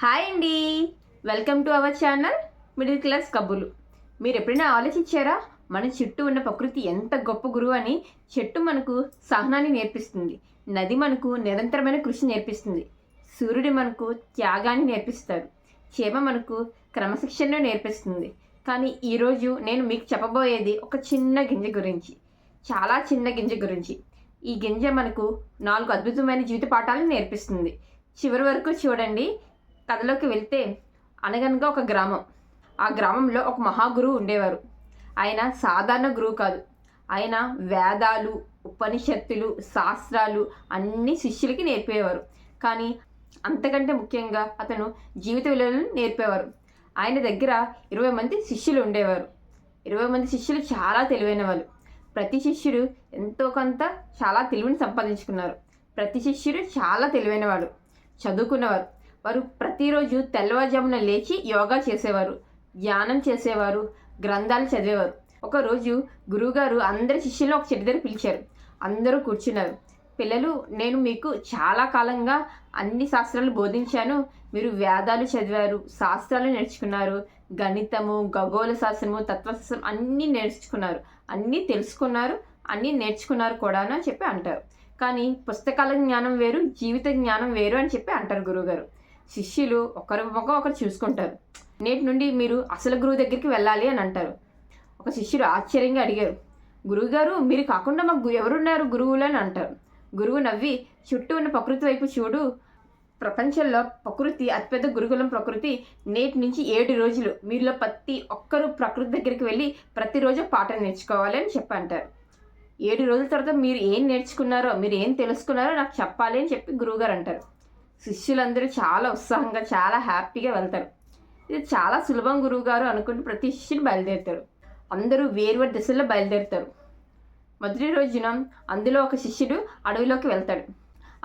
Hi అండి. Welcome to our channel middle class కబుర్లు మీరు ఎప్పుడైనా ఆలోచించారా? మన చుట్టూ ఉన్న ప్రకృతి ఎంత గొప్ప గురువు అని చెట్టు మనకు సహనాన్ని నేర్పిస్తుంది. నది మనకు నిరంతరమైన కృషి నేర్పిస్తుంది. సూర్యుడు మనకు త్యాగాన్ని నేర్పిస్తాడు. చేమ మనకు క్రమశిక్షణ నేర్పిస్తుంది. కానీ ఈరోజు నేను మీకు చెప్పబోయేది ఒక చిన్న గింజ గురించి. చాలా చిన్న గింజ గురించి. ఈ గింజ మనకు నాలుగు అద్భుతమైన జీవిత పాఠాలను నేర్పిస్తుంది. చివరి వరకు చూడండి. కథలోకి వెళ్తే అనగనగా ఒక గ్రామం. ఆ గ్రామంలో ఒక మహాగురువు ఉండేవారు. ఆయన సాధారణ గురువు కాదు. ఆయన వేదాలు ఉపనిషత్తులు శాస్త్రాలు అన్ని శిష్యులకి నేర్పేవారు. కానీ అంతకంటే ముఖ్యంగా అతను జీవిత విలువలను నేర్పేవారు. ఆయన దగ్గర ఇరవై మంది శిష్యులు ఉండేవారు. ఇరవై మంది శిష్యులు చాలా తెలివైన వాళ్ళు ప్రతి శిష్యుడు ఎంతో కొంత చాలా తెలివిని సంపాదించుకున్నారు. ప్రతి శిష్యుడు చాలా తెలివైనవాడు. చదువుకున్నవారు. వారు ప్రతిరోజు తెల్లవారుజామున లేచి యోగా చేసేవారు ధ్యానం చేసేవారు గ్రంథాలు చదివేవారు. ఒకరోజు గురువుగారు అందరి శిష్యులు ఒక చెట్టు దగ్గర పిలిచారు. అందరూ కూర్చున్నారు. పిల్లలు నేను మీకు చాలా కాలంగా అన్ని శాస్త్రాలు బోధించాను. మీరు వేదాలు చదివారు శాస్త్రాలు నేర్చుకున్నారు. గణితము ఖగోళ శాస్త్రము తత్వశాస్త్రం అన్నీ నేర్చుకున్నారు. అన్నీ తెలుసుకున్నారు అన్నీ నేర్చుకున్నారు కూడా అని చెప్పి అంటారు. కానీ పుస్తకాల జ్ఞానం వేరు జీవిత జ్ఞానం వేరు అని చెప్పి అంటారు గురువుగారు. శిష్యులు ఒకరి ముఖం ఒకరు చూసుకుంటారు. నేటి నుండి మీరు అసలు గురువు దగ్గరికి వెళ్ళాలి అని అంటారు. ఒక శిష్యుడు ఆశ్చర్యంగా అడిగారు గురువుగారు మీరు కాకుండా మాకు ఎవరున్నారు గురువులు అని అంటారు. గురువు నవ్వి చుట్టూ ఉన్న ప్రకృతి వైపు చూడు. ప్రపంచంలో ప్రకృతి అతిపెద్ద గురుకులం ప్రకృతి నేటి నుంచి ఏడు రోజులు. మీలో ప్రతి ఒక్కరూ ప్రకృతి దగ్గరికి వెళ్ళి ప్రతిరోజు పాట నేర్చుకోవాలని చెప్పి అంటారు. ఏడు రోజుల తర్వాత మీరు ఏం నేర్చుకున్నారో మీరు ఏం తెలుసుకున్నారో నాకు చెప్పాలి అని చెప్పి గురువుగారు అంటారు. శిష్యులందరూ చాలా ఉత్సాహంగా చాలా హ్యాపీగా వెళ్తారు. ఇది చాలా సులభం గురువుగారు అనుకుని ప్రతి శిష్యుడు బయలుదేరుతారు. అందరూ వేరువేరు దిశల్లో బయలుదేరుతారు. మొదటి రోజున అందులో ఒక శిష్యుడు అడవిలోకి వెళ్తాడు.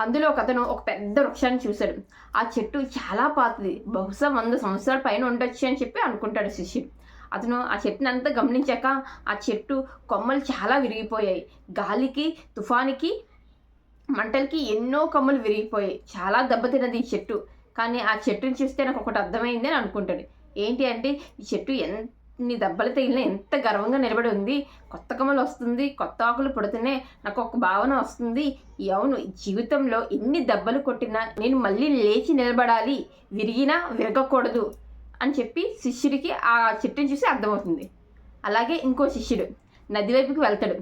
అందులో ఒక అతను ఒక పెద్ద వృక్షాన్ని చూశాడు. ఆ చెట్టు చాలా పాతది. బహుశా వంద సంవత్సరాల పైన ఉండొచ్చు అని చెప్పి అనుకుంటాడు శిష్యుడు. అతను ఆ చెట్టుని అంతా గమనించాక ఆ చెట్టు కొమ్మలు చాలా విరిగిపోయాయి. గాలికి తుఫానికి మంటలకి ఎన్నో కమ్ములు విరిగిపోయాయి. చాలా దెబ్బతిన్నది ఈ చెట్టు. కానీ ఆ చెట్టుని చూస్తే నాకు ఒకటి అర్థమైంది అని అనుకుంటాడు ఏంటి అంటే ఈ చెట్టు ఎన్ని దెబ్బలు తగిలినా ఎంత గర్వంగా నిలబడి ఉంది. కొత్త కమ్మలు వస్తుంది కొత్త ఆకులు పుడుతున్నాయి. నాకు ఒక భావన వస్తుంది. అవును జీవితంలో ఎన్ని దెబ్బలు కొట్టినా నేను మళ్ళీ లేచి నిలబడాలి. విరిగినా విరగకూడదు అని చెప్పి శిష్యుడికి ఆ చెట్టుని చూసి అర్థమవుతుంది. అలాగే ఇంకో శిష్యుడు నది వైపుకి వెళ్తాడు.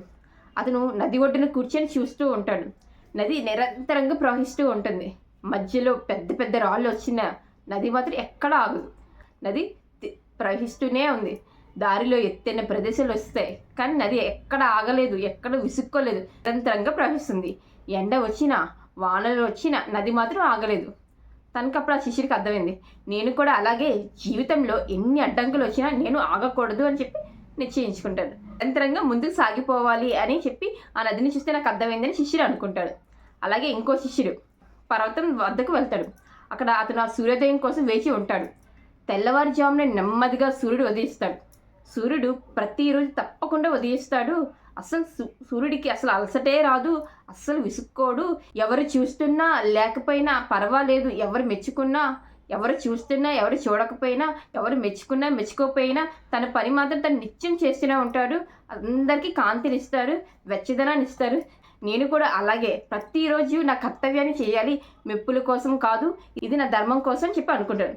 అతను నది ఒడ్డున కూర్చొని చూస్తూ ఉంటాడు. నది నిరంతరంగా ప్రవహిస్తూ ఉంటుంది. మధ్యలో పెద్ద పెద్ద రాళ్ళు వచ్చిన నది మాత్రం ఎక్కడ ఆగదు. నది ప్రవహిస్తూనే ఉంది. దారిలో ఎత్తైన ప్రదేశాలు వస్తాయి కానీ నది ఎక్కడ ఆగలేదు ఎక్కడ విసుక్కోలేదు నిరంతరంగా ప్రవహిస్తుంది. ఎండ వచ్చినా వానలు వచ్చినా నది మాత్రం ఆగలేదు. తనకు అప్పుడు ఆ శిష్యుడికి అర్థమైంది. నేను కూడా అలాగే జీవితంలో ఎన్ని అడ్డంకులు వచ్చినా నేను ఆగకూడదు అని చెప్పి నిశ్చయించుకుంటాను నిరంతరంగా ముందుకు సాగిపోవాలి అని చెప్పి ఆ నదిని చూస్తే నాకు అర్థమైందని శిష్యుడు అనుకుంటాడు. అలాగే ఇంకో శిష్యుడు పర్వతం వద్దకు వెళ్తాడు. అక్కడ అతను ఆ సూర్యోదయం కోసం వేచి ఉంటాడు. తెల్లవారుజామున నెమ్మదిగా సూర్యుడు ఉదయిస్తాడు. సూర్యుడు ప్రతిరోజు తప్పకుండా ఉదయిస్తాడు. అసలు సూర్యుడికి అసలు అలసటే రాదు. అస్సలు విసుక్కోడు. ఎవరు చూస్తున్నా లేకపోయినా పర్వాలేదు. ఎవరు మెచ్చుకున్నా ఎవరు చూస్తున్నా ఎవరు చూడకపోయినా ఎవరు మెచ్చుకున్నా మెచ్చుకోకపోయినా తన పని మాత్రం తను నిత్యం చేస్తూనే ఉంటాడు. అందరికీ కాంతినిస్తారు వెచ్చదనాన్ని ఇస్తారు. నేను కూడా అలాగే ప్రతిరోజు నా కర్తవ్యాన్ని చేయాలి. మెప్పుల కోసం కాదు ఇది నా ధర్మం కోసం చెప్పి అనుకుంటాడు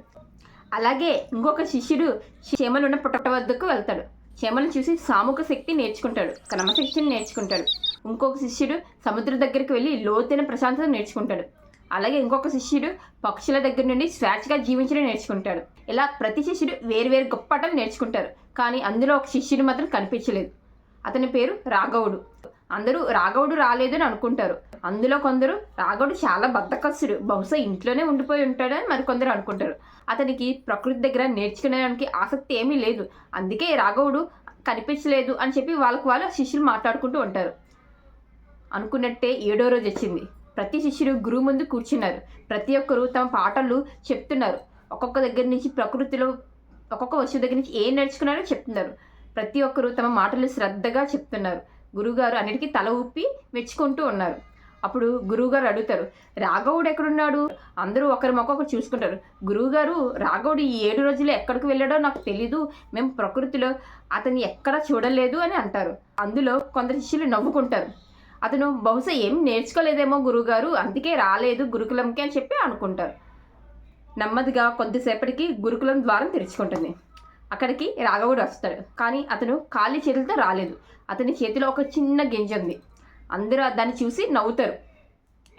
అలాగే ఇంకొక శిష్యుడు చీమలు ఉన్న పుట్ట వద్దకు వెళ్తాడు. చీమలను చూసి సాముఖ శక్తి నేర్చుకుంటాడు క్రమశిక్షణ నేర్చుకుంటాడు. ఇంకొక శిష్యుడు సముద్రం దగ్గరికి వెళ్ళి లోతైన ప్రశాంతత నేర్చుకుంటాడు. అలాగే ఇంకొక శిష్యుడు పక్షుల దగ్గర నుండి స్వేచ్ఛగా జీవించడం నేర్చుకుంటాడు. ఇలా ప్రతి శిష్యుడు వేరు వేరు గొప్ప ఆటలు నేర్చుకుంటారు. కానీ అందులో ఒక శిష్యుడు మాత్రం కనిపించలేదు. అతని పేరు రాఘవుడు. అందరూ రాఘవుడు రాలేదు అని అనుకుంటారు. అందులో కొందరు రాఘవుడు చాలా బద్దకస్తుడు బహుశా ఇంట్లోనే ఉండిపోయి ఉంటాడని మరికొందరు అనుకుంటారు. అతనికి ప్రకృతి దగ్గర నేర్చుకునేదానికి ఆసక్తి ఏమీ లేదు. అందుకే రాఘవుడు కనిపించలేదు అని చెప్పి వాళ్ళకు వాళ్ళు శిష్యులు మాట్లాడుకుంటూ ఉంటారు. అనుకున్నట్టే ఏడో రోజు వచ్చింది. ప్రతి శిష్యుడు గురువు ముందు కూర్చున్నారు. ప్రతి ఒక్కరు తమ పాటలు చెప్తున్నారు. ఒక్కొక్క దగ్గర నుంచి ప్రకృతిలో ఒక్కొక్క వస్తువు దగ్గర నుంచి ఏం నేర్చుకున్నారో చెప్తున్నారు. ప్రతి ఒక్కరు తమ మాటలు శ్రద్ధగా చెప్తున్నారు. గురువుగారు అన్నిటికీ తల ఊపి మెచ్చుకుంటూ ఉన్నారు. అప్పుడు గురువుగారు అడుగుతారు రాఘవుడు ఎక్కడున్నాడు? అందరూ ఒకరి మొక్క ఒకరు చూసుకుంటారు. గురువుగారు రాఘవుడు ఈ ఏడు రోజులు ఎక్కడికి వెళ్ళాడో నాకు తెలీదు. మేము ప్రకృతిలో అతన్ని ఎక్కడా చూడలేదు అని అంటారు. అందులో కొందరు శిష్యులు నవ్వుకుంటారు. అతను బహుశా ఏం నేర్చుకోలేదేమో గురువుగారు అందుకే రాలేదు గురుకులంకి అని చెప్పి అనుకుంటారు. నెమ్మదిగా కొద్దిసేపటికి గురుకులం ద్వారం తెరుచుకుంటుంది. అక్కడికి రాఘవుడు వస్తాడు. కానీ అతను ఖాళీ చేతులతో రాలేదు. అతని చేతిలో ఒక చిన్న గింజ ఉంది. అందరూ దాన్ని చూసి నవ్వుతారు.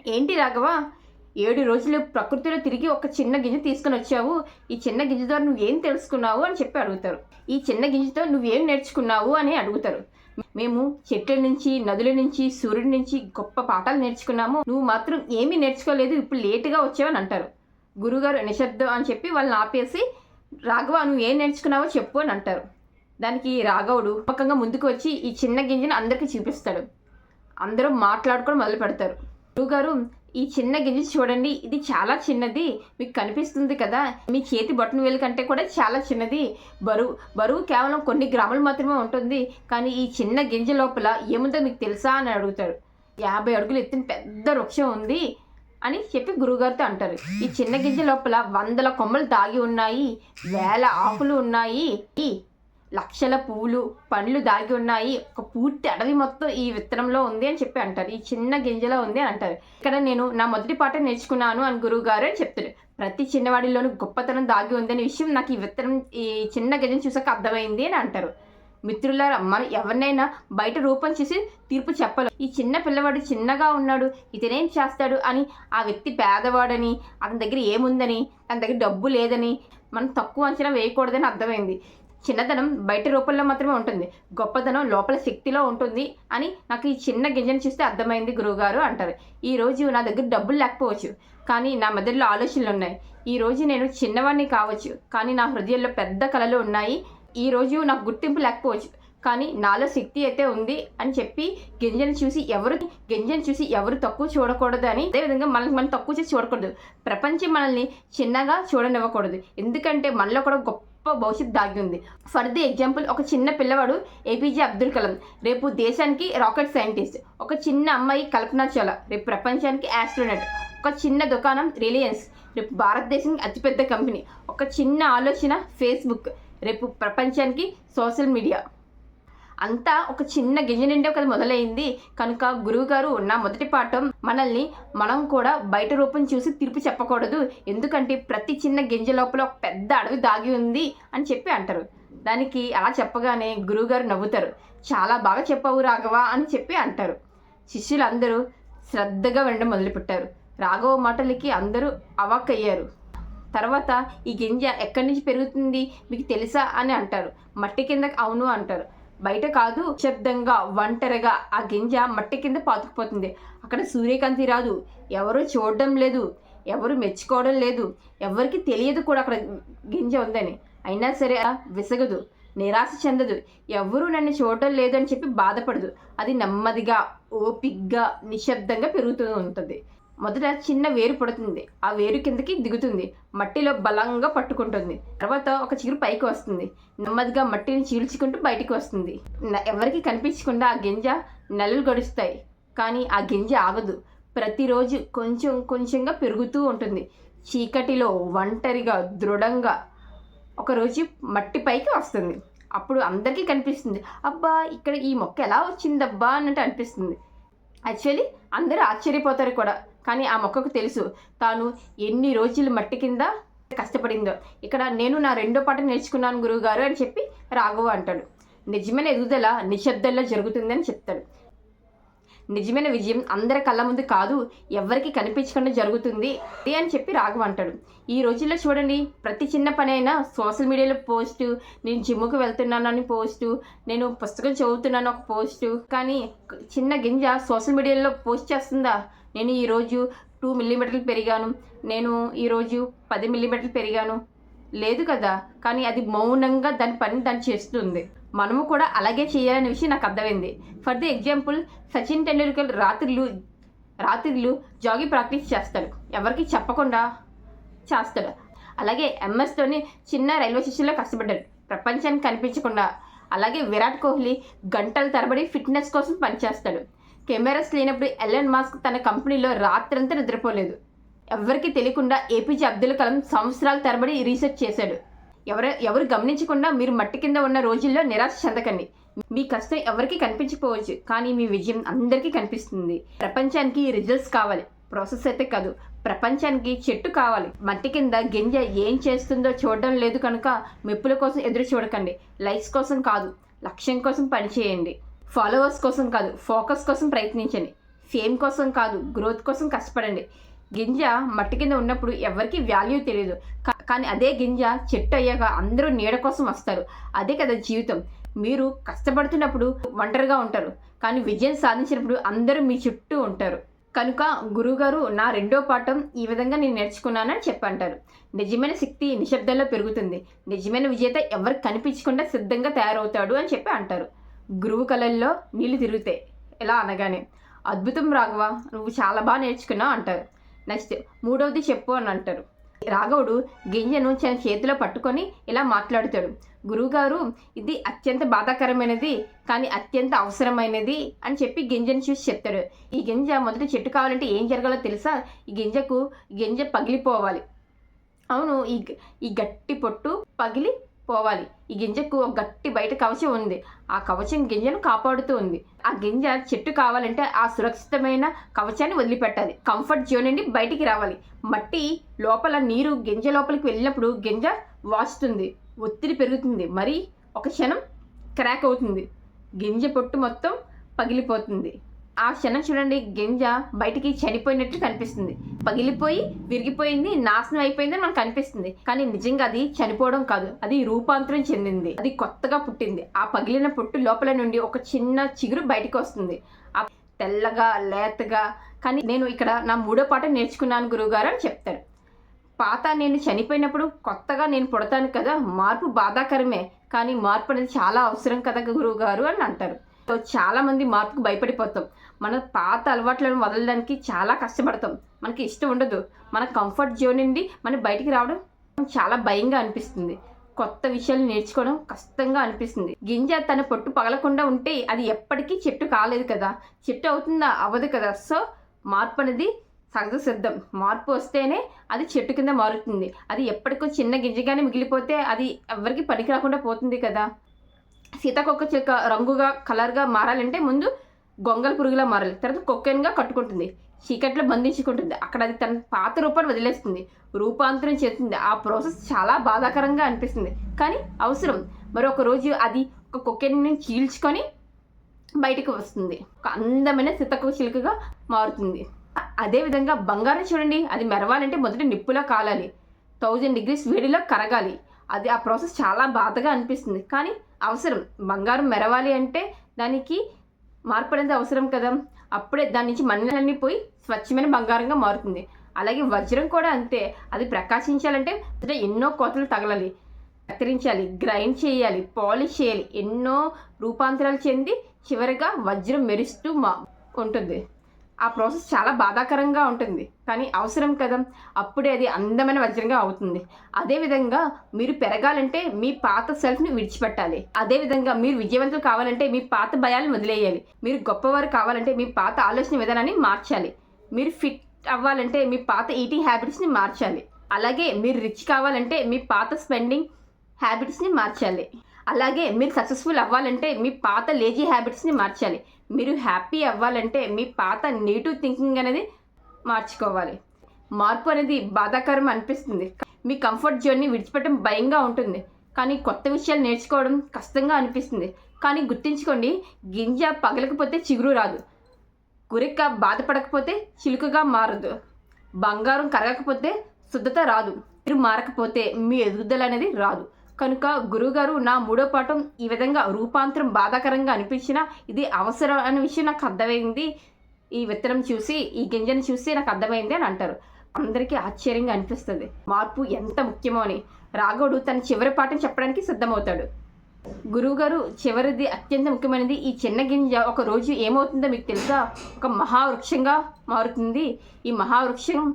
ఏంటి రాఘవ ఏడు రోజులు ప్రకృతిలో తిరిగి ఒక చిన్న గింజ తీసుకొని వచ్చావు? ఈ చిన్న గింజ ద్వారా నువ్వేం తెలుసుకున్నావు అని చెప్పి అడుగుతారు. ఈ చిన్న గింజతో నువ్వేం నేర్చుకున్నావు అని అడుగుతారు. మేము చెట్ల నుంచి నదుల నుంచి సూర్యుడి నుంచి గొప్ప పాఠాలు నేర్చుకున్నాము. నువ్వు మాత్రం ఏమీ నేర్చుకోలేదు ఇప్పుడు లేటుగా వచ్చావని అంటారు. గురుగారు నిశ్శబ్దం అని చెప్పి వాళ్ళని ఆపేసి రాఘవ నువ్వు ఏం నేర్చుకున్నావో చెప్పు అని అంటారు. దానికి రాఘవుడు పక్కంగా ముందుకు వచ్చి ఈ చిన్న గింజను అందరికీ చూపిస్తాడు. అందరూ మాట్లాడుకొని మొదలు పెడతారు గురుగారు ఈ చిన్న గింజ చూడండి ఇది చాలా చిన్నది. మీకు కనిపిస్తుంది కదా మీ చేతి బొట్టన వేలు కంటే కూడా చాలా చిన్నది. బరువు బరువు కేవలం కొన్ని గ్రాములు మాత్రమే ఉంటుంది. కానీ ఈ చిన్న గింజ లోపల ఏముందో మీకు తెలుసా అని అడుగుతాడు. యాభై అడుగులు ఎత్తిన పెద్ద వృక్షం ఉంది అని చెప్పి గురువుగారితో అంటారు. ఈ చిన్న గింజ లోపల వందల కొమ్మలు దాగి ఉన్నాయి వేల ఆకులు ఉన్నాయి. లక్షల పువ్వులు పండ్లు దాగి ఉన్నాయి. ఒక పూర్తి అడవి మొత్తం ఈ విత్తనంలో ఉంది అని చెప్పి అంటారు. ఈ చిన్న గింజలో ఉంది అని అంటారు. ఇక్కడ నేను నా మొదటి పాట నేర్చుకున్నాను అని గురువు గారు అని చెప్తారు ప్రతి చిన్నవాడిలోనూ గొప్పతనం దాగి ఉందనే విషయం నాకు ఈ విత్తనం ఈ చిన్న గింజను చూసాక అర్థమైంది అని అంటారు. మిత్రులారా మనం ఎవరినైనా బయట రూపం చేసి తీర్పు చెప్పలేం. ఈ చిన్న పిల్లవాడు చిన్నగా ఉన్నాడు ఇతనేం చేస్తాడు అని ఆ వ్యక్తి పేదవాడని అతని దగ్గర ఏముందని తన దగ్గర డబ్బు లేదని మనం తక్కువ అంచనా వేయకూడదని అర్థమైంది. చిన్నదనం బయట రూపంలో మాత్రమే ఉంటుంది. గొప్పదనం లోపల శక్తిలో ఉంటుంది అని నాకు ఈ చిన్న గింజను చూస్తే అర్థమైంది గురువుగారు అంటారు. ఈ రోజు నా దగ్గర డబ్బులు లేకపోవచ్చు. కానీ నా మెదడులో ఆలోచనలు ఉన్నాయి. ఈ రోజు నేను చిన్నవాడిని కావచ్చు. కానీ నా హృదయంలో పెద్ద కళలు ఉన్నాయి. ఈ రోజు నాకు గుర్తింపు లేకపోవచ్చు. కానీ నాలో శక్తి అయితే ఉంది అని చెప్పి గింజను చూసి ఎవరు గింజను చూసి ఎవరు తక్కువ చూడకూడదు అని అదేవిధంగా మనల్ని మనం తక్కువ చేసి చూడకూడదు. ప్రపంచం మనల్ని చిన్నగా చూడనివ్వకూడదు. ఎందుకంటే మనలో కూడా గొప్ప భవిష్యత్తు దాగి ఉంది. ఫర్ ది ఎగ్జాంపుల్ ఒక చిన్న పిల్లవాడు ఏపీజే అబ్దుల్ కలాం. రేపు దేశానికి రాకెట్ సైంటిస్ట్. ఒక చిన్న అమ్మాయి కల్పనా చోలా రేపు ప్రపంచానికి ఆస్ట్రోనట్. ఒక చిన్న దుకాణం రిలయన్స్. రేపు భారతదేశానికి అతిపెద్ద కంపెనీ. ఒక చిన్న ఆలోచన ఫేస్బుక్. రేపు ప్రపంచానికి సోషల్ మీడియా. అంతా ఒక చిన్న గింజ నిండే ఒకది మొదలైంది. కనుక గురువుగారు నా మొదటి పాఠం మనల్ని మనం కూడా బయట రూపం చూసి తీర్పు చెప్పకూడదు. ఎందుకంటే ప్రతి చిన్న గింజ లోపల ఒక పెద్ద అడవి దాగి ఉంది అని చెప్పి అంటారు. దానికి అలా చెప్పగానే గురువుగారు నవ్వుతారు. చాలా బాగా చెప్పావు రాఘవ అని చెప్పి అంటారు. శిష్యులందరూ శ్రద్ధగా వినడం మొదలుపెట్టారు. రాఘవ మాటలకి అందరూ అవాక్కయ్యారు. తర్వాత ఈ గింజ ఎక్కడి నుంచి పెరుగుతుంది? మీకు తెలుసా? అని అంటారు. మట్టి కింద అవును అంటారు. బయట కాదు శబ్దంగా ఒంటరిగా ఆ గింజ మట్టి కింద పాతుకుపోతుంది. అక్కడ సూర్యకాంతి రాదు. ఎవరు చూడడం లేదు. ఎవరు మెచ్చుకోవడం లేదు. ఎవరికి తెలియదు కూడా అక్కడ గింజ ఉందని. అయినా సరే విసగదు నిరాశ చెందదు. ఎవరూ నన్ను చూడటం లేదు అని చెప్పి బాధపడదు. అది నెమ్మదిగా ఓపిగ్గా నిశ్శబ్దంగా పెరుగుతూ ఉంటుంది. మొదట చిన్న వేరు పడుతుంది. ఆ వేరు కిందకి దిగుతుంది. మట్టిలో బలంగా పట్టుకుంటుంది. తర్వాత ఒక చిగురు పైకి వస్తుంది. నెమ్మదిగా మట్టిని చీల్చుకుంటూ బయటికి వస్తుంది. ఎవరికి కనిపించకుండా ఆ గింజ నెలలు గడుస్తాయి. కానీ ఆ గింజ ఆగదు. ప్రతిరోజు కొంచెం కొంచెంగా పెరుగుతూ ఉంటుంది. చీకటిలో ఒంటరిగా దృఢంగా ఒకరోజు మట్టి పైకి వస్తుంది. అప్పుడు అందరికీ కనిపిస్తుంది. అబ్బా ఇక్కడ ఈ మొక్క ఎలా వచ్చిందబ్బా అన్నట్టు అనిపిస్తుంది. యాక్చువల్లీ అందరూ ఆశ్చర్యపోతారు కూడా. కానీ ఆ మొక్కకు తెలుసు. తాను ఎన్ని రోజులు మట్టి కింద కష్టపడిందో. ఇక్కడ నేను నా రెండో పాట నేర్చుకున్నాను గురువుగారు అని చెప్పి రాఘవ అంటాడు. నిజమైన ఎదుగుదల నిశ్శబ్దంలో జరుగుతుందని చెప్తాడు. నిజమైన విజయం అందరి కళ్ళ ముందు కాదు ఎవరికి కనిపించకుండా జరుగుతుంది అని చెప్పి రాఘవ అంటాడు. ఈ రోజుల్లో చూడండి ప్రతి చిన్న పని అయినా సోషల్ మీడియాలో పోస్టు నేను జిమ్కి వెళ్తున్నాను అని పోస్టు నేను పుస్తకం చదువుతున్నాను ఒక పోస్టు కానీ చిన్న గింజ సోషల్ మీడియాలో పోస్ట్ చేస్తుందా? నేను ఈరోజు టూ మిల్లీమీటర్లు పెరిగాను. నేను ఈరోజు పది మిల్లీమీటర్లు పెరిగాను. లేదు కదా కానీ అది మౌనంగా దాని పని దాన్ని చేస్తుంది. మనము కూడా అలాగే చేయాలనే విషయం నాకు అర్థమైంది. For the example Sachin Tendulkar రాత్రులు రాత్రులు జాగింగ్ ప్రాక్టీస్ చేస్తాడు. ఎవరికి చెప్పకుండా చేస్తాడు. అలాగే ఎంఎస్తోని చిన్న రైల్వే స్టేషన్లో కష్టపడ్డాడు. ప్రపంచానికి కనిపించకుండా. అలాగే విరాట్ కోహ్లీ గంటల తరబడి ఫిట్నెస్ కోసం పనిచేస్తాడు. కెమెరాస్ లేనప్పుడు ఎలన్ మాస్క్ తన కంపెనీలో రాత్రంతా నిద్రపోలేదు. ఎవరికి తెలియకుండా ఏపీజే అబ్దుల్ కలాం సంవత్సరాల తరబడి రీసెర్చ్ చేశాడు. ఎవరు ఎవరు గమనించకుండా మీరు మట్టి కింద ఉన్న రోజుల్లో నిరాశ చెందకండి. మీ కష్టం ఎవరికి కనిపించకపోవచ్చు కానీ మీ విజయం అందరికీ కనిపిస్తుంది. ప్రపంచానికి రిజల్ట్స్ కావాలి ప్రాసెస్ అయితే కాదు. ప్రపంచానికి చెట్టు కావాలి. మట్టి కింద గింజ ఏం చేస్తుందో చూడడం లేదు కనుక మెప్పుల కోసం ఎదురు చూడకండి. లైఫ్స్ కోసం కాదు లక్ష్యం కోసం పనిచేయండి. ఫాలోవర్స్ కోసం కాదు ఫోకస్ కోసం ప్రయత్నించండి. ఫేమ్ కోసం కాదు గ్రోత్ కోసం కష్టపడండి. గింజ మట్టి కింద ఉన్నప్పుడు ఎవరికి వాల్యూ తెలియదు కా- కానీ అదే గింజ చెట్టు అయ్యాక అందరూ నీడ కోసం వస్తారు. అదే కదా జీవితం. మీరు కష్టపడుతున్నప్పుడు ఒంటరిగా ఉంటారు. కానీ విజయం సాధించినప్పుడు అందరూ మీ చుట్టూ ఉంటారు. కనుక గురువుగారు నా రెండో పాఠం ఈ విధంగా నేను నేర్చుకున్నానని చెప్పంటారు. నిజమైన శక్తి నిశ్శబ్దంలో పెరుగుతుంది. నిజమైన విజేత ఎవరికి కనిపించకుండా సిద్ధంగా తయారవుతాడు అని చెప్పి అంటారు. గురువు కళల్లో నీళ్ళు తిరుగుతాయి. ఎలా అనగానే అద్భుతం రాఘవ నువ్వు చాలా బాగా నేర్చుకున్నావు అంటారు. నెక్స్ట్ మూడవది చెప్పు అని అంటారు. రాఘవుడు గింజను తన చేతిలో పట్టుకొని ఇలా మాట్లాడుతాడు. గురువుగారు ఇది అత్యంత బాధాకరమైనది కానీ అత్యంత అవసరమైనది అని చెప్పి గింజను చూసి చెప్తాడు. ఈ గింజ మొదట చెట్టు కావాలంటే ఏం జరగాలో తెలుసా? ఈ గింజకు గింజ పగిలిపోవాలి. అవును ఈ గ- ఈ గట్టి పొట్టు పగిలి పోవాలి. ఈ గింజకు ఒక గట్టి బయట కవచం ఉంది. ఆ కవచం గింజను కాపాడుతూ ఉంది. ఆ గింజ చెట్టు కావాలంటే ఆ సురక్షితమైన కవచాన్ని వదిలిపెట్టాలి. కంఫర్ట్ జోన్ నుండి బయటికి రావాలి. మట్టి లోపల నీరు గింజ లోపలికి వెళ్ళినప్పుడు గింజ వాచుతుంది ఒత్తిడి పెరుగుతుంది. మరి ఒక క్షణం క్రాక్ అవుతుంది. గింజ పొట్టు మొత్తం పగిలిపోతుంది. ఆ క్షణం చూడండి గింజ బయటికి చనిపోయినట్టు కనిపిస్తుంది. పగిలిపోయి విరిగిపోయింది నాశనం అయిపోయిందని మనకు కనిపిస్తుంది కానీ నిజంగా అది చనిపోవడం కాదు. అది రూపాంతరం చెందింది. అది కొత్తగా పుట్టింది. ఆ పగిలిన పొట్టు లోపల నుండి ఒక చిన్న చిగురు బయటకు వస్తుంది. ఆ తెల్లగా లేతగా. కానీ నేను ఇక్కడ నా మూడో పాట నేర్చుకున్నాను గురువుగారు అని చెప్తారు. పాత నేను చనిపోయినప్పుడు కొత్తగా నేను పుడతాను కదా మార్పు బాధాకరమే. కానీ మార్పు అనేది చాలా అవసరం కదా గురువుగారు అని అంటారు. చాలామంది మార్పుకు భయపడిపోతాం. మన పాత అలవాట్లను వదలడానికి చాలా కష్టపడతాం. మనకి ఇష్టం ఉండదు. మన కంఫర్ట్ జోన్ నుండి మనం బయటికి రావడం చాలా భయంగా అనిపిస్తుంది. కొత్త విషయాలు నేర్చుకోవడం కష్టంగా అనిపిస్తుంది. గింజ తన పొట్టు పగలకుండా ఉంటే అది ఎప్పటికీ చెట్టు కాలేదు కదా. చెట్టు అవుతుందా? అవ్వదు కదా. సో మార్పు అనేది సహజ సిద్ధం. మార్పు వస్తేనే అది చెట్టు కింద మారుతుంది. అది ఎప్పటికో చిన్న గింజగానే మిగిలిపోతే అది ఎవరికి పనికి రాకుండా పోతుంది కదా. సీతాకొక్క చిలుక రంగుగా కలర్గా మారాలంటే ముందు గొంగల పురుగులా మారాలి. తర్వాత కొక్కెన్గా కట్టుకుంటుంది. చీకట్లో బంధించుకుంటుంది. అక్కడ అది తన పాత రూపాన్ని వదిలేస్తుంది. రూపాంతరం చేస్తుంది. ఆ ప్రాసెస్ చాలా బాధాకరంగా అనిపిస్తుంది. కానీ అవసరం. మరి ఒక రోజు అది ఒక కుక్కెన్ని చీల్చుకొని బయటకు వస్తుంది. ఒక అందమైన సీతకు చిలుకగా మారుతుంది. అదేవిధంగా బంగారం చూడండి. అది మెరవాలంటే మొదట నిప్పులా కాలాలి. థౌజండ్ డిగ్రీస్ వేడిలో కరగాలి. అది ఆ ప్రాసెస్ చాలా బాధగా అనిపిస్తుంది. కానీ అవసరం. బంగారం మెరవాలి అంటే దానికి మార్పు అనేది అవసరం కదా. అప్పుడే దాని నుంచి మన్నలన్నీ పోయి స్వచ్ఛమైన బంగారంగా మారుతుంది. అలాగే వజ్రం కూడా అంతే. అది ప్రకాశించాలంటే ఎన్నో కోతలు తగలాలి. కత్తిరించాలి గ్రైండ్ చేయాలి పాలిష్ చేయాలి. ఎన్నో రూపాంతరాలు చెంది చివరిగా వజ్రం మెరుస్తూ మా ఉంటుంది. ఆ ప్రాసెస్ చాలా బాధాకరంగా ఉంటుంది. కానీ అవసరం కదా అప్పుడే అది అందమైన వజ్రంగా అవుతుంది. అదేవిధంగా మీరు పెరగాలంటే మీ పాత సెల్ఫ్ని విడిచిపెట్టాలి. అదేవిధంగా మీరు విజయవంతులు కావాలంటే మీ పాత భయాలను వదిలేయాలి. మీరు గొప్పవారు కావాలంటే మీ పాత ఆలోచన విధానాన్ని మార్చాలి. మీరు ఫిట్ అవ్వాలంటే మీ పాత ఈటింగ్ హ్యాబిట్స్ని మార్చాలి. అలాగే మీరు రిచ్ కావాలంటే మీ పాత స్పెండింగ్ హ్యాబిట్స్ని మార్చాలి. అలాగే మీరు సక్సెస్ఫుల్ అవ్వాలంటే మీ పాత లేజీ హ్యాబిట్స్ని మార్చాలి. మీరు హ్యాపీ అవ్వాలంటే మీ పాత నెగిటివ్ థింకింగ్ అనేది మార్చుకోవాలి. మార్పు అనేది బాధాకరం అనిపిస్తుంది. మీ కంఫర్ట్ జోన్ని విడిచిపెట్టడం భయంగా ఉంటుంది. కానీ కొత్త విషయాలు నేర్చుకోవడం కష్టంగా అనిపిస్తుంది. కానీ గుర్తుంచుకోండి గింజ పగలకపోతే చిగురు రాదు. గురిక్క బాధపడకపోతే చిలుకగా మారదు. బంగారం కరగకపోతే శుద్ధత రాదు. మీరు మారకపోతే మీ ఎదుగుదల అనేది రాదు. కనుక గురువుగారు నా మూడో పాఠం ఈ విధంగా రూపాంతరం బాధాకరంగా అనిపించిన ఇది అవసరం అనే విషయం నాకు అర్థమైంది. ఈ విత్తనం చూసి ఈ గింజను చూసి నాకు అర్థమైంది అని అంటారు. అందరికీ ఆశ్చర్యంగా అనిపిస్తుంది. మార్పు ఎంత ముఖ్యమో అని. రాఘవుడు తన చివరి పాఠం చెప్పడానికి సిద్ధమవుతాడు. గురువుగారు చివరిది అత్యంత ముఖ్యమైనది. ఈ చిన్న గింజ ఒక రోజు ఏమవుతుందో మీకు తెలుసా? ఒక మహావృక్షంగా మారుతుంది. ఈ మహావృక్షం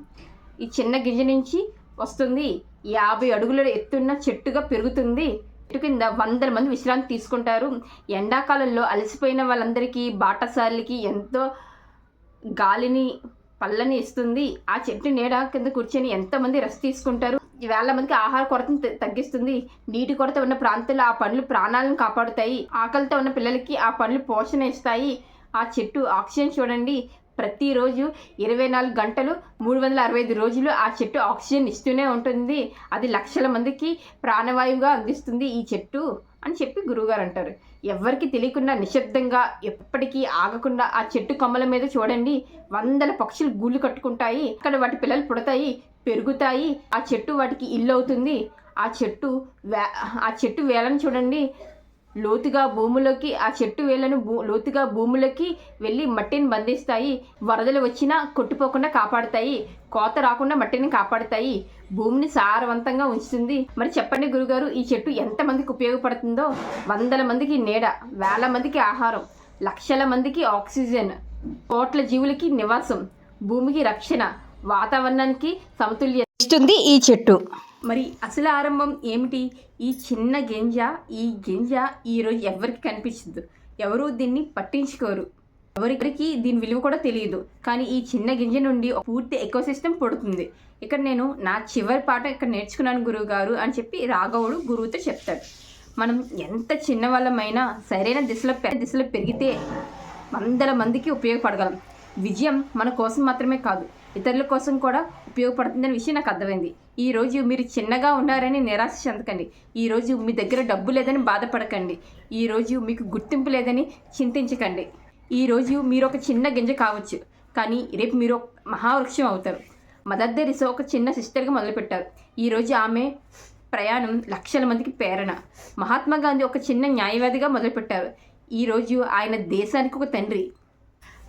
ఈ చిన్న గింజ నుంచి వస్తుంది. యాభై అడుగుల ఎత్తున్న చెట్టుగా పెరుగుతుంది. చెట్టు కింద వందల మంది విశ్రాంతి తీసుకుంటారు. ఎండాకాలంలో అలసిపోయిన వాళ్ళందరికీ బాటసార్లకి ఎంతో గాలిని పళ్ళని ఇస్తుంది. ఆ చెట్టు నీడ కింద కూర్చొని ఎంతమంది రెస్ట్ తీసుకుంటారు? వేల మందికి ఆహార కొరతను తగ్గిస్తుంది. నీటి కొరత ఉన్న ప్రాంతాల్లో ఆ పండ్లు ప్రాణాలను కాపాడుతాయి. ఆకలితో ఉన్న పిల్లలకి ఆ పండ్లు పోషణ ఇస్తాయి. ఆ చెట్టు ఆక్సిజన్ చూడండి. ప్రతిరోజు ఇరవై నాలుగు గంటలు మూడు వందల అరవై ఐదు రోజులు ఆ చెట్టు ఆక్సిజన్ ఇస్తూనే ఉంటుంది. అది లక్షల మందికి ప్రాణవాయువుగా అందిస్తుంది ఈ చెట్టు అని చెప్పి గురువుగారు అంటారు. ఎవరికి తెలియకుండా నిశ్శబ్దంగా ఎప్పటికీ ఆగకుండా ఆ చెట్టు కొమ్మల మీద చూడండి. వందల పక్షులు గూళ్ళు కట్టుకుంటాయి. అక్కడ వాటి పిల్లలు పుడతాయి పెరుగుతాయి. ఆ చెట్టు వాటికి ఇల్లు అవుతుంది. ఆ చెట్టు వే ఆ చెట్టు వేలను చూడండి. లోతుగా భూమిలోకి ఆ చెట్టు వేలను భూ లోతుగా భూములకి వెళ్ళి మట్టిని బంధిస్తాయి. వరదలు వచ్చినా కొట్టుపోకుండా కాపాడుతాయి. కోత రాకుండా మట్టిని కాపాడుతాయి. భూమిని సారవంతంగా ఉంచుతుంది. మరి చెప్పండి గురుగారు ఈ చెట్టు ఎంతమందికి ఉపయోగపడుతుందో? వందల మందికి నీడ వేల మందికి ఆహారం లక్షల మందికి ఆక్సిజన్ కోట్ల జీవులకి నివాసం భూమికి రక్షణ వాతావరణానికి సమతుల్య ఇస్తుంది ఈ చెట్టు. మరి అసలు ఆరంభం ఏమిటి? ఈ చిన్న గింజ ఈ గింజ ఈరోజు ఎవరికి కనిపించదు? ఎవరు దీన్ని పట్టించుకోరు. ఎవరికి దీని విలువ కూడా తెలియదు. కానీ ఈ చిన్న గింజ నుండి ఒక ఎక్కువ సిస్టమ్ పుడుతుంది. ఇక్కడ నేను నా చివరి పాట ఇక్కడ నేర్చుకున్నాను గురువు గారు అని చెప్పి రాఘవుడు గురువుతో చెప్తాడు. మనం ఎంత చిన్న వాళ్ళమైనా సరైన దిశలో దిశలో పెరిగితే వందల మందికి ఉపయోగపడగలం. విజయం మన కోసం మాత్రమే కాదు ఇతరుల కోసం కూడా ఉపయోగపడుతుందనే విషయం నాకు అర్థమైంది. ఈ రోజు మీరు చిన్నగా ఉన్నారని నిరాశ చెందకండి. ఈ రోజు మీ దగ్గర డబ్బు లేదని బాధపడకండి. ఈ రోజు మీకు గుర్తింపు లేదని చింతించకండి. ఈ రోజు మీరు ఒక చిన్న గింజ కావచ్చు. కానీ రేపు మీరు మహావృక్షం అవుతారు. మదర్ తెరిసా ఒక చిన్న సిస్టర్గా మొదలుపెట్టారు. ఈరోజు ఆమె ప్రయాణం లక్షల మందికి ప్రేరణ. మహాత్మా గాంధీ ఒక చిన్న న్యాయవాదిగా మొదలుపెట్టారు. ఈరోజు ఆయన దేశానికి ఒక తండ్రి.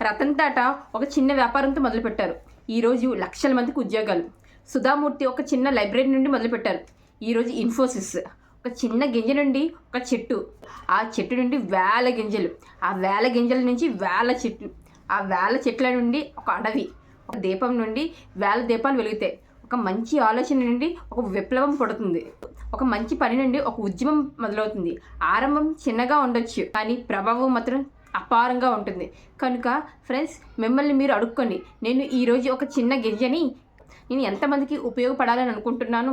రతన్ టాటా ఒక చిన్న వ్యాపారంతో మొదలుపెట్టారు. ఈరోజు లక్షల మందికి ఉద్యోగాలు. సుధామూర్తి ఒక చిన్న లైబ్రరీ నుండి మొదలుపెట్టారు. ఈరోజు ఇన్ఫోసిస్. ఒక చిన్న గింజ నుండి ఒక చెట్టు. ఆ చెట్టు నుండి వేల గింజలు. ఆ వేల గింజల నుంచి వేల చెట్లు. ఆ వేల చెట్ల నుండి ఒక అడవి. ఒక దీపం నుండి వేల దీపాలు వెలుగుతాయి. ఒక మంచి ఆలోచన నుండి ఒక విప్లవం పుడుతుంది. ఒక మంచి పని నుండి ఒక ఉద్యమం మొదలవుతుంది. ఆరంభం చిన్నగా ఉండొచ్చు కానీ ప్రభావం మాత్రం అపారంగా ఉంటుంది. కనుక ఫ్రెండ్స్ మిమ్మల్ని మీరు అడుక్కోండి. నేను ఈరోజు ఒక చిన్న గింజని నేను ఎంతమందికి ఉపయోగపడాలని అనుకుంటున్నాను?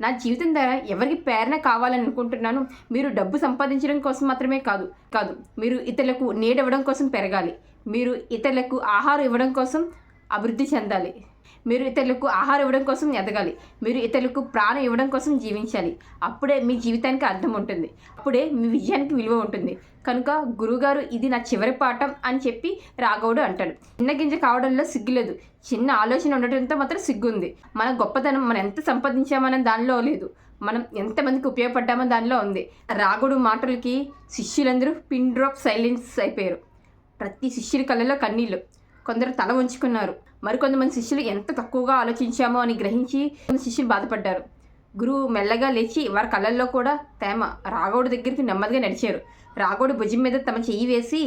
నా జీవితం ద్వారా ఎవరికి ప్రేరణ కావాలని అనుకుంటున్నాను? మీరు డబ్బు సంపాదించడం కోసం మాత్రమే కాదు కాదు మీరు ఇతరులకు నీడవ్వడం కోసం పెరగాలి. మీరు ఇతరులకు ఆహారం ఇవ్వడం కోసం అభివృద్ధి చెందాలి. మీరు ఇతరులకు ఆహారం ఇవ్వడం కోసం ఎదగాలి. మీరు ఇతరులకు ప్రాణం ఇవ్వడం కోసం జీవించాలి. అప్పుడే మీ జీవితానికి అర్థం ఉంటుంది. అప్పుడే మీ విజయానికి విలువ ఉంటుంది. కనుక గురువుగారు ఇది నా చివరి పాఠం అని చెప్పి రాఘవుడు అంటాడు. చిన్న గింజ కావడంలో సిగ్గులేదు చిన్న ఆలోచన ఉండటంతో మాత్రం సిగ్గుంది. మన గొప్పతనం మనం ఎంత సంపాదించామనే దానిలో లేదు. మనం ఎంతమందికి ఉపయోగపడ్డామో దానిలో ఉంది. రాఘుడు మాటలకి శిష్యులందరూ పిన్ డ్రాప్ సైలెన్స్ అయిపోయారు. ప్రతి శిష్యుడి కళ్ళలో కన్నీళ్ళు. కొందరు తల ఉంచుకున్నారు మరికొంతమంది శిష్యులు ఎంత తక్కువగా ఆలోచించామో అని గ్రహించి కొంత శిష్యులు బాధపడ్డారు. గురువు మెల్లగా లేచి వారి కళ్ళల్లో కూడా తేమ రాఘవుడి దగ్గరికి నెమ్మదిగా నడిచారు. రాఘవుడి భుజం మీద తమ చెయ్యి వేసి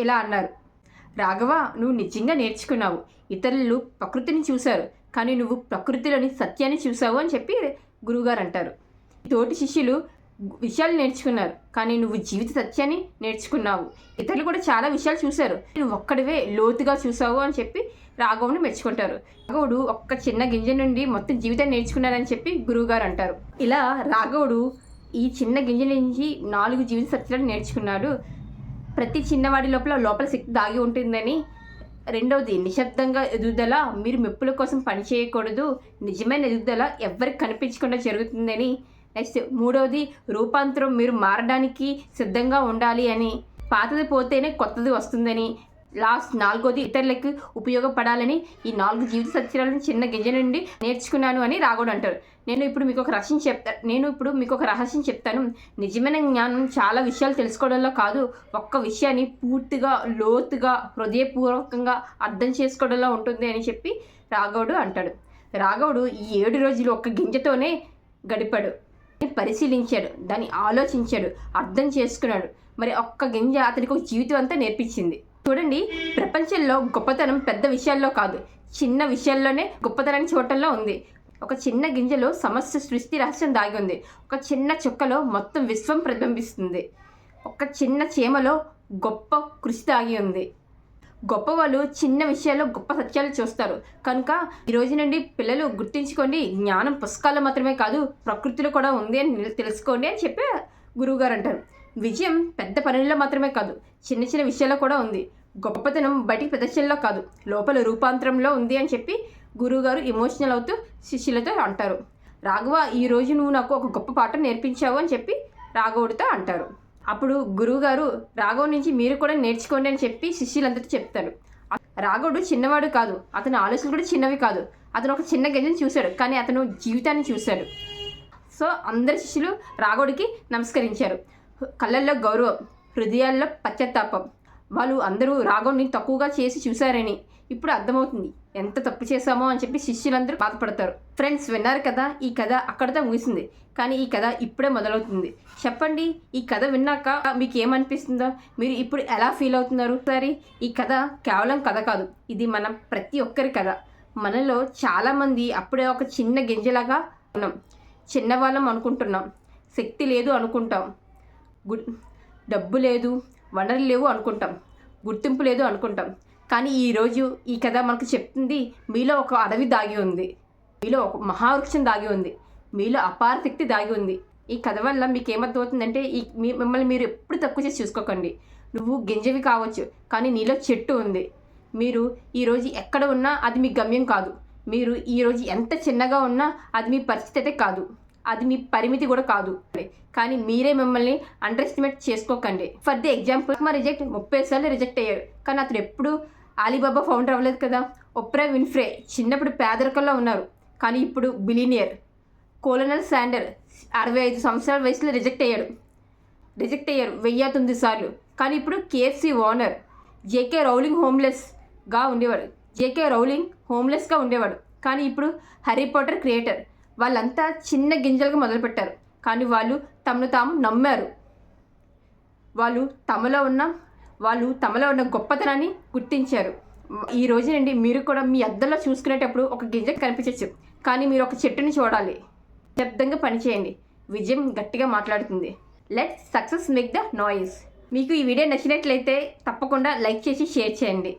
ఇలా అన్నారు రాఘవ నువ్వు నిజంగా నేర్చుకున్నావు. ఇతరులు ప్రకృతిని చూశారు. కానీ నువ్వు ప్రకృతిలోని సత్యాన్ని చూసావు అని చెప్పి గురువుగారు అంటారు. తోటి శిష్యులు విషయాలు నేర్చుకున్నారు. కానీ నువ్వు జీవిత సత్యాన్ని నేర్చుకున్నావు. ఇతరులు కూడా చాలా విషయాలు చూశారు. నువ్వు ఒక్కడివే లోతుగా చూసావు అని చెప్పి రాఘవుని మెచ్చుకుంటారు. రాఘవుడు ఒక్క చిన్న గింజ నుండి మొత్తం జీవితాన్ని నేర్చుకున్నారని చెప్పి గురువుగారు అంటారు. ఇలా రాఘవుడు ఈ చిన్న గింజ నుంచి నాలుగు జీవిత సత్యాలను నేర్చుకున్నాడు. ప్రతి చిన్నవాడి లోపల లోపల శక్తి దాగి ఉంటుందని రెండవది నిశ్శబ్దంగా ఎదుగుదల మీరు మెప్పుల కోసం పని చేయకూడదు నిజమైన ఎదుగుదల ఎవరికి కనిపించకుండా జరుగుతుందని నెక్స్ట్ మూడవది రూపాంతరం మీరు మారడానికి సిద్ధంగా ఉండాలి అని. పాతది పోతేనే కొత్తది వస్తుందని. లాస్ట్ నాలుగోది ఇతరులకు ఉపయోగపడాలని. ఈ నాలుగు జీవిత సత్యాలను చిన్న గింజ నుండి నేర్చుకున్నాను అని రాగోడు అంటారు నేను ఇప్పుడు మీకు ఒక రహస్యం చెప్తా నేను ఇప్పుడు మీకు ఒక రహస్యం చెప్తాను. నిజమైన జ్ఞానం చాలా విషయాలు తెలుసుకోవడంలో కాదు ఒక్క విషయాన్ని పూర్తిగా లోతుగా హృదయపూర్వకంగా అర్థం చేసుకోవడంలో ఉంటుంది అని చెప్పి రాఘవుడు అంటాడు. రాఘవుడు ఈ ఏడు రోజులు ఒక్క గింజతోనే గడిపాడు. పరిశీలించాడు. దాన్ని ఆలోచించాడు. అర్థం చేసుకున్నాడు. మరి ఒక్క గింజ అతనికి ఒక జీవితం అంతా నేర్పించింది. చూడండి ప్రపంచంలో గొప్పతనం పెద్ద విషయాల్లో కాదు. చిన్న విషయాల్లోనే గొప్పతనాన్ని చూడటంలో ఉంది. ఒక చిన్న గింజలో సమస్య సృష్టి రహస్యం దాగి ఉంది. ఒక చిన్న చుక్కలో మొత్తం విశ్వం ప్రతిబింబిస్తుంది. ఒక చిన్న చీమలో గొప్ప కృషి దాగి ఉంది. గొప్ప వాళ్ళు చిన్న విషయాల్లో గొప్ప సత్యాలు చూస్తారు. కనుక ఈ రోజు నుండి పిల్లలు గుర్తించుకోండి. జ్ఞానం పుస్తకాల్లో మాత్రమే కాదు ప్రకృతిలో కూడా ఉంది అని తెలుసుకోండి అని చెప్పి గురువుగారు అంటారు. విజయం పెద్ద పనుల్లో మాత్రమే కాదు చిన్న చిన్న విషయాల్లో కూడా ఉంది. గొప్పతనం బయటికి ప్రదర్శనలో కాదు లోపల రూపాంతరంలో ఉంది అని చెప్పి గురువుగారు ఎమోషనల్ అవుతూ శిష్యులతో అంటారు. రాఘవ ఈ రోజు నువ్వు నాకు ఒక గొప్ప పాఠం నేర్పించావు అని చెప్పి రాఘవుడితో అంటారు. అప్పుడు గురువుగారు రాఘవ్ నుంచి మీరు కూడా నేర్చుకోండి అని చెప్పి శిష్యులందరితో చెప్తారు. రాఘవుడు చిన్నవాడు కాదు అతని ఆలోచనలు కూడా చిన్నవి కాదు. అతను ఒక చిన్న గజని చూశాడు కానీ అతను జీవితాన్ని చూశాడు. సో అందరి శిష్యులు రాఘవుడికి నమస్కరించారు. కళ్ళల్లో గౌరవం హృదయాల్లో పశ్చాత్తాపం. వాళ్ళు అందరూ రాఘవుని తక్కువగా చేసి చూశారని ఇప్పుడు అర్థమవుతుంది. ఎంత తప్పు చేశామో అని చెప్పి శిష్యులందరూ బాధపడతారు. ఫ్రెండ్స్ విన్నారు కదా ఈ కథ అక్కడితో ముగిసింది. కానీ ఈ కథ ఇప్పుడే మొదలవుతుంది. చెప్పండి ఈ కథ విన్నాక మీకు ఏమనిపిస్తుందో? మీరు ఇప్పుడు ఎలా ఫీల్ అవుతున్నారు? సరే ఈ కథ కేవలం కథ కాదు ఇది మన ప్రతి ఒక్కరి కథ. మనలో చాలామంది అప్పుడే ఒక చిన్న గింజలాగా ఉన్నాం. చిన్నవాళ్ళం అనుకుంటున్నాం. శక్తి లేదు అనుకుంటాం. గు డబ్బు లేదు వనరులు లేవు అనుకుంటాం. గుర్తింపు లేదు అనుకుంటాం. కానీ ఈరోజు ఈ కథ మనకు చెప్తుంది మీలో ఒక అడవి దాగి ఉంది. మీలో ఒక మహావృక్షం దాగి ఉంది. మీలో అపార శక్తి దాగి ఉంది. ఈ కథ వల్ల మీకు ఏమర్థమవుతుందంటే ఈ మీ మిమ్మల్ని మీరు ఎప్పుడు తక్కువ చేసి చూసుకోకండి. నువ్వు గింజవి కావచ్చు కానీ నీలో చెట్టు ఉంది. మీరు ఈరోజు ఎక్కడ ఉన్నా అది మీ గమ్యం కాదు. మీరు ఈరోజు ఎంత చిన్నగా ఉన్నా అది మీ పరిస్థితి అయితే కాదు. అది మీ పరిమితి కూడా కాదు. కానీ మీరే మిమ్మల్ని అండర్ ఎస్టిమేట్ చేసుకోకండి. ఫర్ ది ఎగ్జాంపుల్ మా రిజెక్ట్ ముప్పై సార్లు రిజెక్ట్ అయ్యాడు కానీ అతను ఎప్పుడు అలీబాబా ఫౌండర్ అవ్వలేదు కదా? ఒప్రా విన్ఫ్రే చిన్నప్పుడు పేదరికంలో ఉన్నారు కానీ ఇప్పుడు బిలీనియర్ కోలనల్ శాండర్ అరవై ఐదు సంవత్సరాల వయసులో రిజెక్ట్ అయ్యాడు. రిజెక్ట్ అయ్యారు వెయ్యి తొమ్మిది సార్లు. కానీ ఇప్పుడు KFC owner J K Rowling హోమ్లెస్గా ఉండేవాడు. జేకే రౌలింగ్ హోమ్లెస్గా ఉండేవాడు. కానీ ఇప్పుడు హ్యారీ పాటర్ క్రియేటర్ వాళ్ళంతా చిన్న గింజలుగా మొదలుపెట్టారు. కానీ వాళ్ళు తమను తాము నమ్మారు. వాళ్ళు తమలో ఉన్న వాళ్ళు తమలో ఉన్న గొప్పతనాన్ని గుర్తించారు. ఈ రోజు నుండి మీరు కూడా మీ అద్దంలో చూసుకునేటప్పుడు ఒక గింజ కనిపించవచ్చు కానీ మీరు ఒక చెట్టుని చూడాలి. శబ్దంగా పనిచేయండి. విజయం గట్టిగా మాట్లాడుతుంది. Let success make the noise. మీకు ఈ వీడియో నచ్చినట్లయితే తప్పకుండా లైక్ చేసి షేర్ చేయండి.